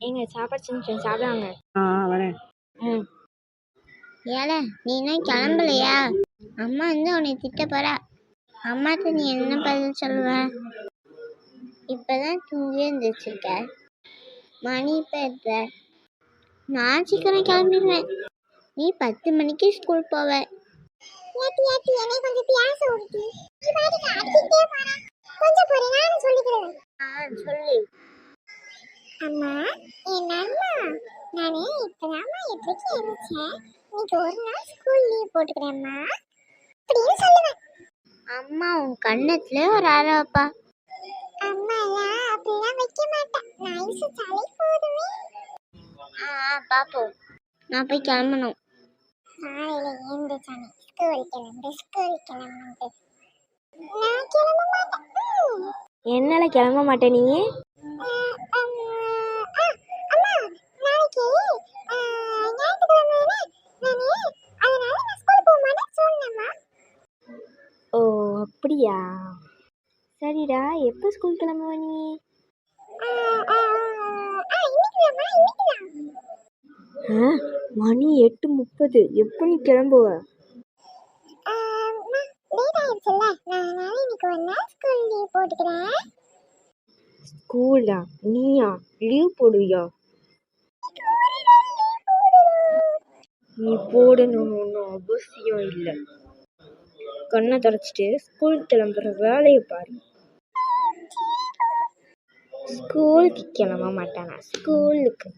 ஏங்க சாப்பாடு செஞ்சேன் சாப்பிடாங்க ஆ வரேன். ம். ஏல நீ இன்னும் கிளம்பலையா? அம்மா வந்து உன்னை திட்ட போறா. அம்மாட்ட நீ என்ன பதில் சொல்லுவ? இப்பதான் தூங்கி எழுந்திரிச்சிருக்க மணி இப்போ. நான் சீக்கிரம் கிளம்பிடுவேன். நீ பத்து மணிக்கு ஸ்கூல் போவ. ஏத்தி ஏத்தி என்னை கொஞ்சம் பேச விடுதி நீ பாட்டுக்கு அடிக்கிட்டே போற கொஞ்சம் பொறு நான் சொல்லிக்கிறேன் ஆ சொல்லு. அம்மா. என் அண்ணா நானே இப்பதாம்மா எட்டரைக்கு எழுந்திரிச்சேன். இன்னைக்கு ஒரு நாள் ஸ்கூல் லீவ் போட்டுக்கிறேம்மா. அப்படின்னு சொல்லுவேன். அம்மா உன் கண்ணத்துல ஒரு அறப்பா அம்மா எல்லாம் அப்படிலாம் வைக்க மாட்டேன் நான் யோசிச்சாலே போதுமே. ஆ ஆ, பாப்போம். நான் போய் கிளம்பணும். காலையில ஏந்திரிச்சானே ஸ்கூல் கிளம்பு ஸ்கூல் கிளம்புட்டு நான் கிளம்ப மாட்டேன். என்னால கிளம்ப மாட்டேன் நீ? அப்படியா சரிடா எப்போ ஸ்கூல் கிளம்புவ நீ? மணி எட்டு முப்பது. எப்போ நீ கிளம்புவ? ஸ்கூல்? நீயா? லீவ் போடுவியா? நீ போடணும்னு அவசியம் இல்லை. கண்ணை தொடச்சிட்டு ஸ்கூல் கிளம்புற வேலையை பாரு. ஸ்கூலுக்கு கிளம்ப மாட்டானா? ஸ்கூலுக்கு